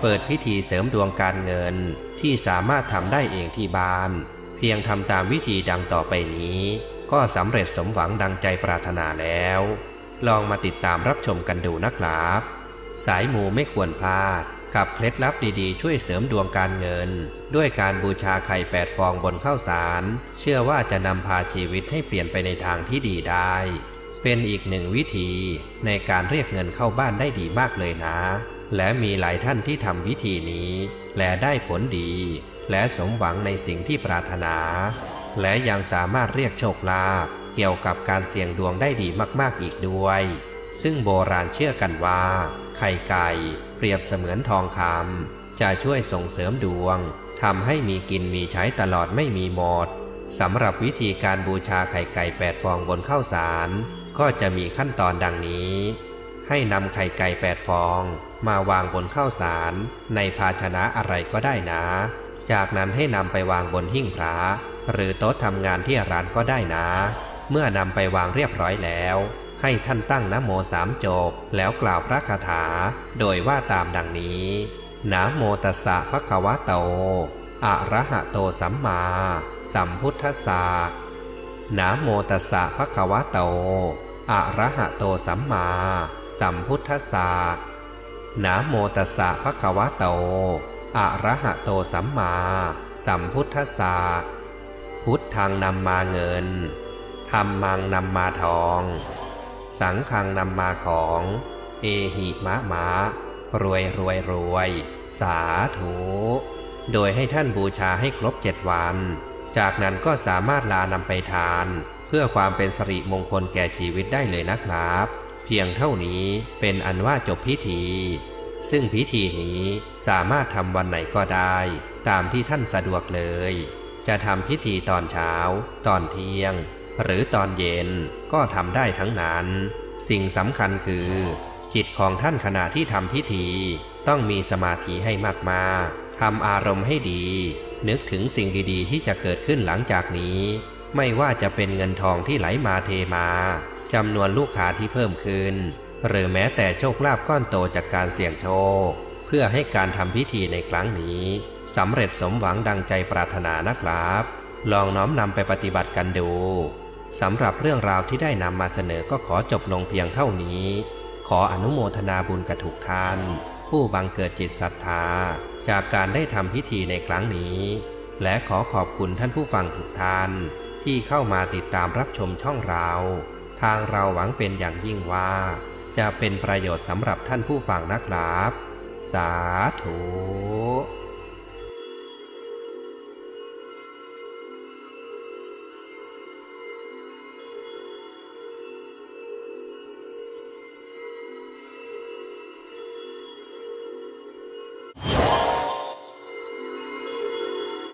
เปิดพิธีเสริมดวงการเงินที่สามารถทำได้เองที่บ้าน เพียงทำตามวิธีดังต่อไปนี้ ก็สำเร็จสมหวังดังใจปรารถนาแล้ว ลองมาติดตามรับชมกันดูนะครับ สายมูไม่ควรพลาด กับเคล็ดลับดีๆ ช่วยเสริมดวงการเงิน ด้วยการบูชาไข่แปดฟองบนข้าวสาร เชื่อว่าจะนำพาชีวิตให้เปลี่ยนไปในทางที่ดีได้ เป็นอีกหนึ่งวิธีในการเรียกเงินเข้าบ้านได้ดีมากเลยนะ และมีหลายท่านที่ทำวิธีนี้ และได้ผลดี และสมหวังในสิ่งที่ปรารถนา และยังสามารถเรียกโชคลาภเกี่ยวกับการเสี่ยงดวงได้ดีมากๆอีกด้วย ซึ่งโบราณเชื่อกันว่า ไข่ไก่ เปรียบเสมือนทองคำจะช่วยส่งเสริมดวงทำให้มีกินมีใช้ตลอดไม่มีหมดสำหรับวิธีการบูชาไข่ไก่แปดฟองบนข้าวสาร ก็จะมีขั้นตอนดังนี้ ให้นำไข่ไก่แปดฟอง มาวางบนข้าวสาร ในภาชนะอะไรก็ได้นะ จากนั้นให้นำไปวางบนหิ้งพระหรือโต๊ะทำงานที่ร้านก็ได้นะ เมื่อนำไปวางเรียบร้อยแล้ว ให้ท่านตั้งนโมสามจบ แล้วกล่าวพระคาถา โดยว่าตามดังนี้นะโมตัสสะภะคะวะโตอะระหะโตสัมมา สัมพุทธัสสะนะโมตัสสะภะคะวะโต อะระหะโตสัมมาสัมพุทธัสสะนะโมตัสสะภะคะวะโตอะระหะโตสัมมาสัมพุทธัสสะพุทธังนำมาเงินธรรมังนำมาทอง สังฆังนำมาของ เอหิมะมะรวยรวยรวย สาธุ โดยให้ท่านบูชาให้ครบเจ็ดวัน จากนั้นก็สามารถลานำไปทาน เพื่อความเป็นสิริมงคลแก่ชีวิตได้เลยนะครับ เพียงเท่านี้เป็นอันว่าจบพิธี ซึ่งพิธีนี้สามารถทำวันไหนก็ได้ ตามที่ท่านสะดวกเลย จะทำพิธีตอนเช้า ตอนเที่ยง หรือตอนเย็นก็ทำได้ทั้งนั้น สิ่งสำคัญคือ จิตของท่านขณะที่ทำพิธีต้องมีสมาธิให้มากๆ ทำอารมณ์ให้ดี นึกถึงสิ่งดีๆ ที่จะเกิดขึ้นหลังจากนี้ ไม่ว่าจะเป็นเงินทองที่ไหลมาเทมาจำนวนลูกค้าที่เพิ่มขึ้น หรือแม้แต่โชคลาภก้อนโตจากการเสี่ยงโชค เพื่อให้การทำพิธีในครั้งนี้สำเร็จสมหวังดังใจปรารถนานะครับ ลองน้อมนำไปปฏิบัติกันดูสำหรับเรื่องราวที่ได้นำมาเสนอก็ขอจบลงเพียงเท่านี้ ขออนุโมทนาบุญกับทุกท่าน ผู้บังเกิดจิตศรัทธา จากการได้ทำพิธีในครั้งนี้ และขอขอบคุณท่านผู้ฟังทุกท่าน ที่เข้ามาติดตามรับชมช่องเรา ทางเราหวังเป็นอย่างยิ่งว่า จะเป็นประโยชน์สำหรับท่านผู้ฟังนะครับ สาธุ